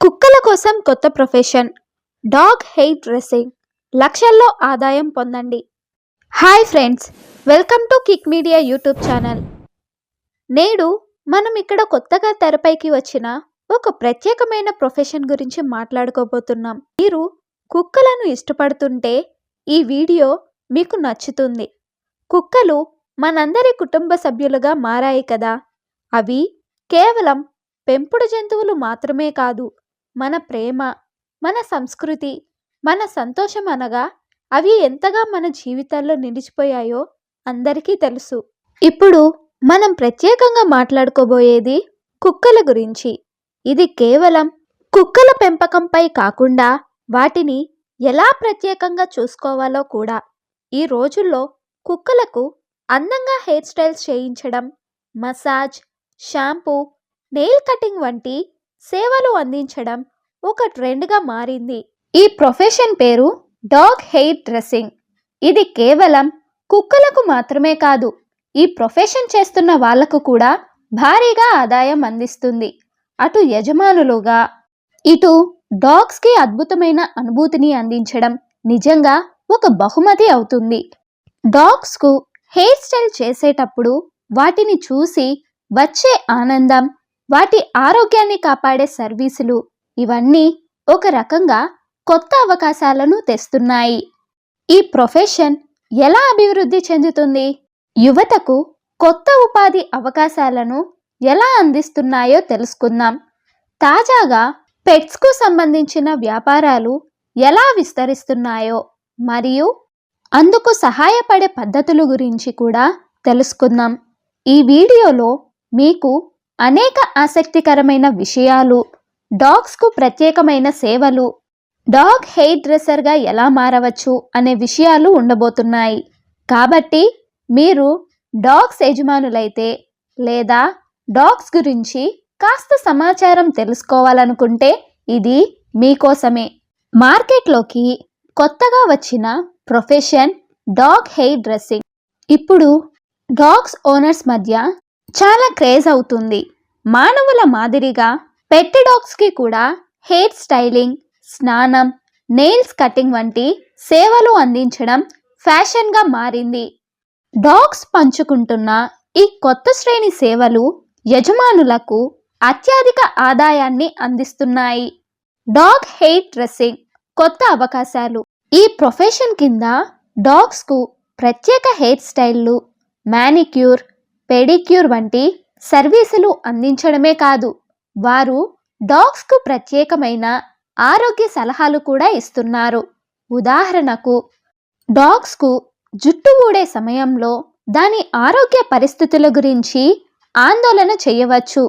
కుక్కల కోసం కొత్త ప్రొఫెషన్. Dog hair dressing. లక్షల్లో ఆదాయం పొందండి. Hi friends welcome to Kick Media YouTube channel. నేడు మనం ఇక్కడ కొత్తగా తెరపైకి వచ్చిన ఒక ప్రత్యేకమైన ప్రొఫెషన్ గురించి మాట్లాడుకోబోతున్నాం. మీరు కుక్కలను ఇష్టపడుతుంటే ఈ వీడియో మీకు నచ్చుతుంది. కుక్కలు మనందరి కుటుంబ సభ్యులుగా మారాయి కదా. అవి కేవలం పెంపుడు జంతువులు మాత్రమే కాదు మన ప్రేమ మన సంస్కృతి మన సంతోషం అనగా అవి ఎంతగా మన జీవితాల్లో నిలిచిపోయాయో అందరికీ తెలుసు. ఇప్పుడు మనం ప్రత్యేకంగా మాట్లాడుకోబోయేది కుక్కల గురించి. ఇది కేవలం కుక్కల పెంపకంపై కాకుండా వాటిని ఎలా ప్రత్యేకంగా చూసుకోవాలో కూడా. ఈ రోజుల్లో కుక్కలకు అందంగా హెయిర్ స్టైల్స్ చేయించడం మసాజ్ షాంపూ నెయిల్ కటింగ్ వంటి సేవలు అందించడం ఒక ట్రెండ్గా మారింది. ఈ ప్రొఫెషన్ పేరు డాగ్ హెయిర్ డ్రెస్సింగ్. ఇది కేవలం కుక్కలకు మాత్రమే కాదు ఈ ప్రొఫెషన్ చేస్తున్న వాళ్ళకు కూడా భారీగా ఆదాయం అందిస్తుంది. అటు యజమానులుగా ఇటు డాగ్స్కి అద్భుతమైన అనుభూతిని అందించడం నిజంగా ఒక బహుమతి అవుతుంది. డాగ్స్కు హెయిర్ స్టైల్ చేసేటప్పుడు వాటిని చూసి వచ్చే ఆనందం వాటి ఆరోగ్యాన్ని కాపాడే సర్వీసులు ఇవన్నీ ఒక రకంగా కొత్త అవకాశాలను తెస్తున్నాయి. ఈ ప్రొఫెషన్ ఎలా అభివృద్ధి చెందుతుంది? యువతకు కొత్త ఉపాధి అవకాశాలను ఎలా అందిస్తున్నాయో తెలుసుకుందాం. తాజాగా పెట్స్కు సంబంధించిన వ్యాపారాలు ఎలా విస్తరిస్తున్నాయో మరియు అందుకు సహాయపడే పద్ధతుల గురించి కూడా తెలుసుకుందాం. ఈ వీడియోలో మీకు అనేక ఆసక్తికరమైన విషయాలు డాగ్స్కు ప్రత్యేకమైన సేవలు. డాగ్ హెయిర్ డ్రెస్సర్గా ఎలా మారవచ్చు అనే విషయాలు ఉండబోతున్నాయి. కాబట్టి మీరు డాగ్స్ యజమానులైతే లేదా డాగ్స్ గురించి కాస్త సమాచారం తెలుసుకోవాలనుకుంటే ఇది మీకోసమే. మార్కెట్లోకి కొత్తగా వచ్చిన ప్రొఫెషన్ డాగ్ హెయిర్ డ్రెస్సింగ్. ఇప్పుడు డాగ్స్ ఓనర్స్ మధ్య చాలా క్రేజ్ అవుతుంది. మానవుల మాదిరిగా పెట్డాగ్స్కి కూడా హెయిర్ స్టైలింగ్ స్నానం నెయిల్స్ కటింగ్ వంటి సేవలు అందించడం ఫ్యాషన్గా మారింది. డాగ్స్ పంచుకుంటున్న ఈ కొత్త శ్రేణి సేవలు యజమానులకు అత్యధిక ఆదాయాన్ని అందిస్తున్నాయి. డాగ్ హెయిర్ డ్రెస్సింగ్ కొత్త అవకాశాలు. ఈ ప్రొఫెషన్ కింద డాగ్స్కు ప్రత్యేక హెయిర్ స్టైల్లు మానిక్యూర్ పెడిక్యూర్ వంటి సర్వీసులు అందించడమే కాదు. వారు డాగ్స్కు ప్రత్యేకమైన ఆరోగ్య సలహాలు కూడా ఇస్తున్నారు. ఉదాహరణకు డాగ్స్కు జుట్టు ఊడే సమయంలో దాని ఆరోగ్య పరిస్థితుల గురించి ఆందోళన చేయవచ్చు.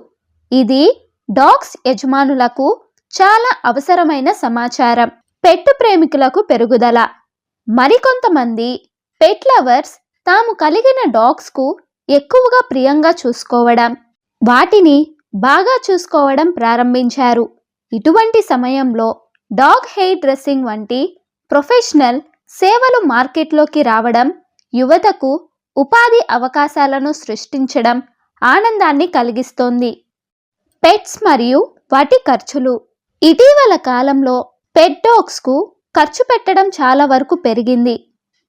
ఇది డాగ్స్ యజమానులకు చాలా అవసరమైన సమాచారం. పెట్ ప్రేమికులకు పెరుగుదల. మరికొంతమంది పెట్ లవర్స్ తాము కలిగిన డాగ్స్కు ఎక్కువగా ప్రియంగా చూసుకోవడం. వాటిని బాగా చూసుకోవడం ప్రారంభించారు. ఇటువంటి సమయంలో డాగ్ హెయిర్ డ్రెస్సింగ్ వంటి ప్రొఫెషనల్ సేవలు మార్కెట్లోకి రావడం యువతకు ఉపాధి అవకాశాలను సృష్టించడం ఆనందాన్ని కలిగిస్తోంది. పెట్స్ మరియు వాటి ఖర్చులు. ఇటీవల కాలంలో పెట్ డాగ్స్కు ఖర్చు పెట్టడం చాలా వరకు పెరిగింది.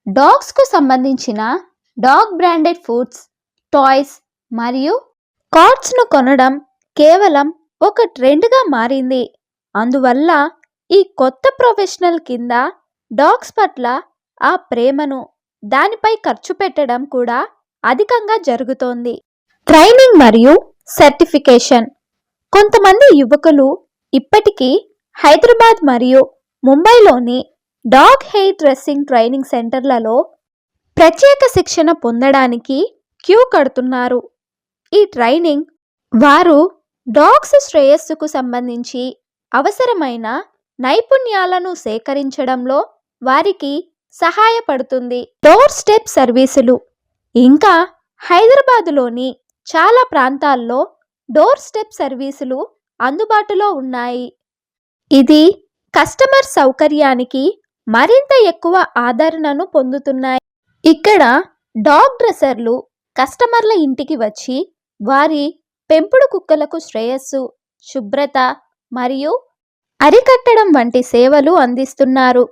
డాగ్స్కు సంబంధించిన డాగ్ బ్రాండెడ్ ఫుడ్స్ టాయ్స్ మరియు కార్డ్స్ను కొనడం కేవలం ఒక ట్రెండ్గా మారింది. అందువల్ల ఈ కొత్త ప్రొఫెషనల్ కింద డాగ్స్ పట్ల ఆ ప్రేమను దానిపై ఖర్చు పెట్టడం కూడా అధికంగా జరుగుతోంది. ట్రైనింగ్ మరియు సర్టిఫికేషన్. కొంతమంది యువకులు ఇప్పటికీ హైదరాబాద్ మరియు ముంబైలోని డాగ్ హెయిర్ డ్రెస్సింగ్ ట్రైనింగ్ సెంటర్లలో ప్రత్యేక శిక్షణ పొందడానికి క్యూ కడుతున్నారు. ఈ ట్రైనింగ్ వారు డాగ్స్ శ్రేయస్సుకు సంబంధించి అవసరమైన నైపుణ్యాలను సేకరించడంలో వారికి సహాయపడుతుంది. డోర్ స్టెప్ సర్వీసులు. ఇంకా హైదరాబాదులోని చాలా ప్రాంతాల్లో డోర్ స్టెప్ సర్వీసులు అందుబాటులో ఉన్నాయి. ఇది కస్టమర్ సౌకర్యానికి మరింత ఎక్కువ ఆదరణను పొందుతున్నాయి. ఇక్కడ డాగ్ డ్రెస్సర్లు కస్టమర్ల ఇంటికి వచ్చి వారి పెంపుడు కుక్కలకు శ్రేయస్సు శుభ్రత మరియు అరికట్టడం వంటి సేవలు అందిస్తున్నారు.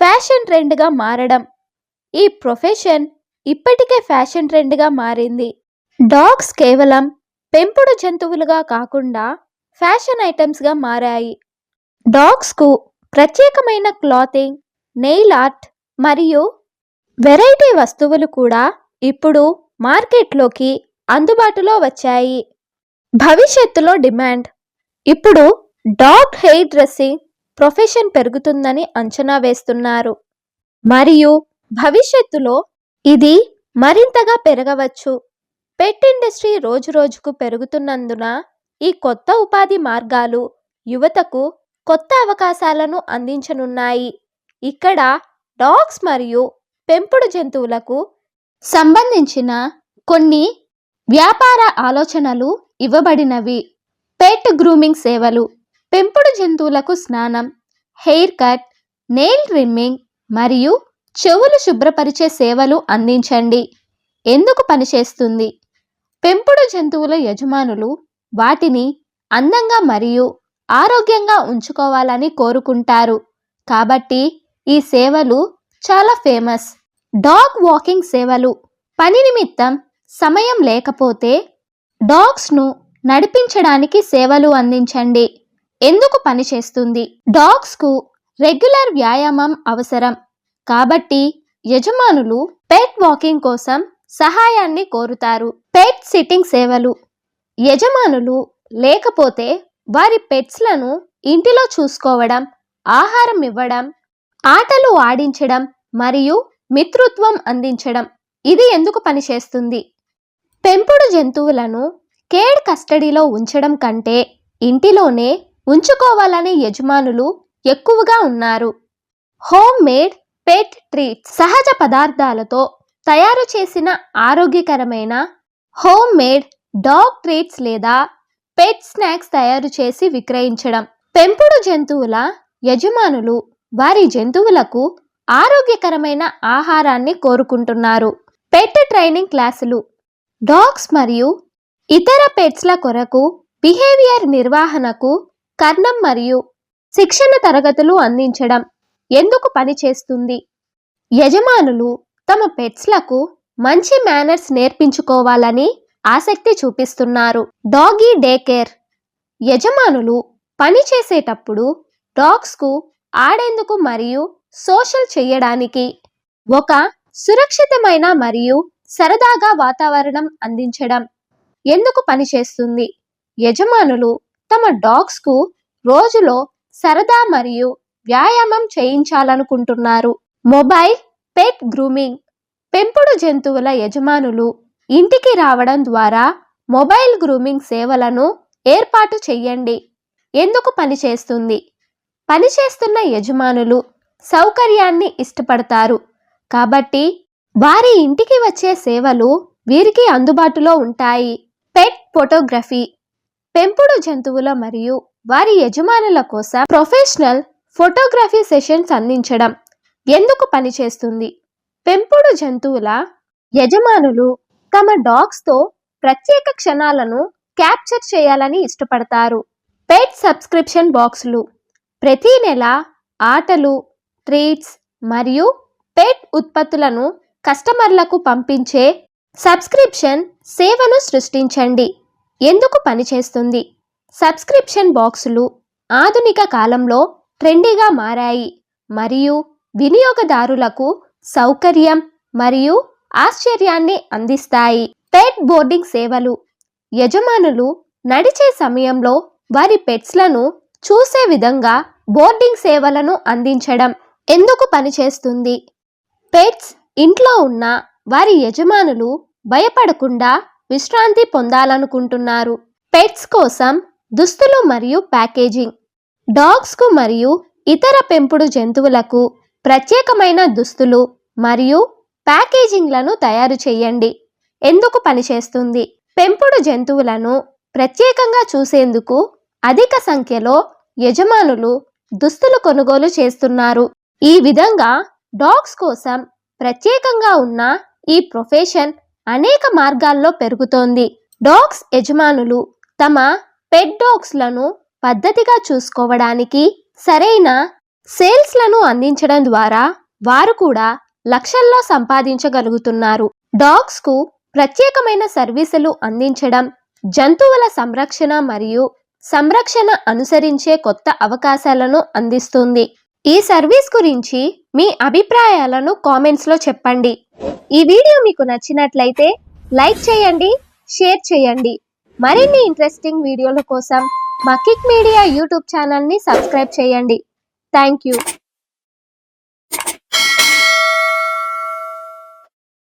ఫ్యాషన్ ట్రెండ్గా మారడం. ఈ ప్రొఫెషన్ ఇప్పటికే ఫ్యాషన్ ట్రెండ్గా మారింది. డాగ్స్ కేవలం పెంపుడు జంతువులుగా కాకుండా ఫ్యాషన్ ఐటమ్స్గా మారాయి. డాగ్స్కు ప్రత్యేకమైన క్లాతింగ్ నెయిల్ ఆర్ట్ మరియు వెరైటీ వస్తువులు కూడా ఇప్పుడు మార్కెట్లోకి అందుబాటులో వచ్చాయి. భవిష్యత్తులో డిమాండ్. ఇప్పుడు డాగ్ హెయిర్ డ్రెస్సింగ్ ప్రొఫెషన్ పెరుగుతుందని అంచనా వేస్తున్నారు. మరియు భవిష్యత్తులో ఇది మరింతగా పెరగవచ్చు. పెట్ ఇండస్ట్రీ రోజురోజుకు పెరుగుతున్నందున ఈ కొత్త ఉపాధి మార్గాలు యువతకు కొత్త అవకాశాలను అందించనున్నాయి. ఇక్కడ డాగ్స్ మరియు పెంపుడు జంతువులకు సంబంధించిన కొన్ని వ్యాపార ఆలోచనలు ఇవ్వబడినవి. పెట్ గ్రూమింగ్ సేవలు పెంపుడు జంతువులకు స్నానం హెయిర్ కట్ నెయిల్ ట్రిమ్మింగ్ మరియు చెవులు శుభ్రపరిచే సేవలు అందించండి. ఎందుకు పనిచేస్తుంది పెంపుడు జంతువుల యజమానులు వాటిని అందంగా మరియు ఆరోగ్యంగా ఉంచుకోవాలని కోరుకుంటారు. కాబట్టి ఈ సేవలు చాలా ఫేమస్. డాగ్ వాకింగ్ సేవలు పని నిమిత్తం సమయం లేకపోతే డాగ్స్ను నడిపించడానికి సేవలు అందించండి. ఎందుకు పనిచేస్తుంది డాగ్స్కు రెగ్యులర్ వ్యాయామం అవసరం. కాబట్టి యజమానులు పెట్ వాకింగ్ కోసం సహాయాన్ని కోరుతారు. పెట్ సిట్టింగ్ సేవలు. యజమానులు లేకపోతే వారి పెట్స్లను ఇంటిలో చూసుకోవడం ఆహారం ఇవ్వడం ఆటలు ఆడించడం మరియు మిత్రుత్వం అందించడం. ఇది ఎందుకు పనిచేస్తుంది పెంపుడు జంతువులను కేడ్ కస్టడీలో ఉంచడం కంటే ఇంటిలోనే ఉంచుకోవాలనే యజమానులు ఎక్కువగా ఉన్నారు. హోమ్ మేడ్ పెట్ ట్రీట్స్ సహజ పదార్థాలతో తయారు చేసిన ఆరోగ్యకరమైన హోమ్ మేడ్ డాగ్ ట్రీట్స్ లేదా పెట్ స్నాక్స్ తయారు చేసి విక్రయించడం. పెంపుడు జంతువుల యజమానులు వారి జంతువులకు ఆరోగ్యకరమైన ఆహారాన్ని కోరుకుంటున్నారు. పెట్ ట్రైనింగ్ క్లాసులు డాగ్స్ మరియు ఇతర పెట్స్ల కొరకు బిహేవియర్ నిర్వహణకు కర్ణం మరియు శిక్షణ తరగతులు అందించడం ఎందుకు పనిచేస్తుంది యజమానులు తమ పెట్స్లకు మంచి మేనర్స్ నేర్పించుకోవాలని ఆసక్తి చూపిస్తున్నారు. డాగీ డే కేర్ యజమానులు పని చేసేటప్పుడు డాగ్స్కు ఆడేందుకు మరియు సోషల్ చేయడానికి ఒక సురక్షితమైన మరియు సరదాగా వాతావరణం అందించడం. ఎందుకు పనిచేస్తుంది యజమానులు తమ డాగ్స్కు రోజులో సరదా మరియు వ్యాయామం చేయించాలనుకుంటున్నారు. మొబైల్ పెట్ గ్రూమింగ్ పెంపుడు జంతువుల యజమానులు ఇంటికి రావడం ద్వారా మొబైల్ గ్రూమింగ్ సేవలను ఏర్పాటు చేయండి ఎందుకు పనిచేస్తుంది పనిచేస్తున్న యజమానులు సౌకర్యాన్ని ఇష్టపడతారు. కాబట్టి వారి ఇంటికి వచ్చే సేవలు వీరికి అందుబాటులో ఉంటాయి. Pet photography. పెంపుడు జంతువుల మరియు వారి యజమానుల కోసం ప్రొఫెషనల్ ఫోటోగ్రఫీ సెషన్స్ అందించడం ఎందుకు పనిచేస్తుంది? పెంపుడు జంతువుల యజమానులు తమ డాగ్స్తో ప్రత్యేక క్షణాలను క్యాప్చర్ చేయాలని ఇష్టపడతారు. పెట్ సబ్స్క్రిప్షన్ బాక్సులు. ప్రతి నెల ఆటలు ట్రీట్స్ మరియు పెట్ ఉత్పత్తులను కస్టమర్లకు పంపించే సబ్స్క్రిప్షన్ సేవను సృష్టించండి. ఎందుకు పనిచేస్తుంది సబ్స్క్రిప్షన్ బాక్సులు ఆధునిక కాలంలో ట్రెండీగా మారాయి. మరియు వినియోగదారులకు సౌకర్యం మరియు ఆశ్చర్యాన్ని అందిస్తాయి. పెట్ బోర్డింగ్ సేవలు యజమానులు నడిచే సమయంలో వారి పెట్స్లను చూసే విధంగా బోర్డింగ్ సేవలను అందించడం. ఎందుకు పనిచేస్తుంది పెట్స్ ఇంట్లో ఉన్న వారి యజమానులు భయపడకుండా విశ్రాంతి పొందాలనుకుంటున్నారు. పెట్స్ కోసం దుస్తులు మరియు ప్యాకేజింగ్ డాగ్స్కు మరియు ఇతర పెంపుడు జంతువులకు ప్రత్యేకమైన దుస్తులు మరియు ప్యాకేజింగ్లను తయారు చేయండి. ఎందుకు పనిచేస్తుంది పెంపుడు జంతువులను ప్రత్యేకంగా చూసేందుకు అధిక సంఖ్యలో యజమానులు దుస్తులు కొనుగోలు చేస్తున్నారు. ఈ విధంగా డాగ్స్ కోసం ప్రత్యేకంగా ఉన్న ఈ ప్రొఫెషన్ అనేక మార్గాల్లో పెరుగుతోంది. డాగ్స్ యజమానులు తమ పెట్ డాగ్స్లను పద్ధతిగా చూసుకోవడానికి సరైన సేల్స్లను అందించడం ద్వారా వారు కూడా లక్షల్లో సంపాదించగలుగుతున్నారు. డాగ్స్కు ప్రత్యేకమైన సర్వీసులు అందించడం జంతువుల సంరక్షణ మరియు సంరక్షణ అనుసరించే కొత్త అవకాశాలను అందిస్తుంది. ఈ సర్వీస్ గురించి మీ అభిప్రాయాలను కామెంట్స్లో చెప్పండి. ఈ వీడియో మీకు నచ్చినట్లయితే లైక్ చేయండి షేర్ చేయండి. మరిన్ని ఇంట్రెస్టింగ్ వీడియోల కోసం మా కిక్ మీడియా యూట్యూబ్ ఛానల్ని సబ్స్క్రైబ్ చేయండి. Thank you.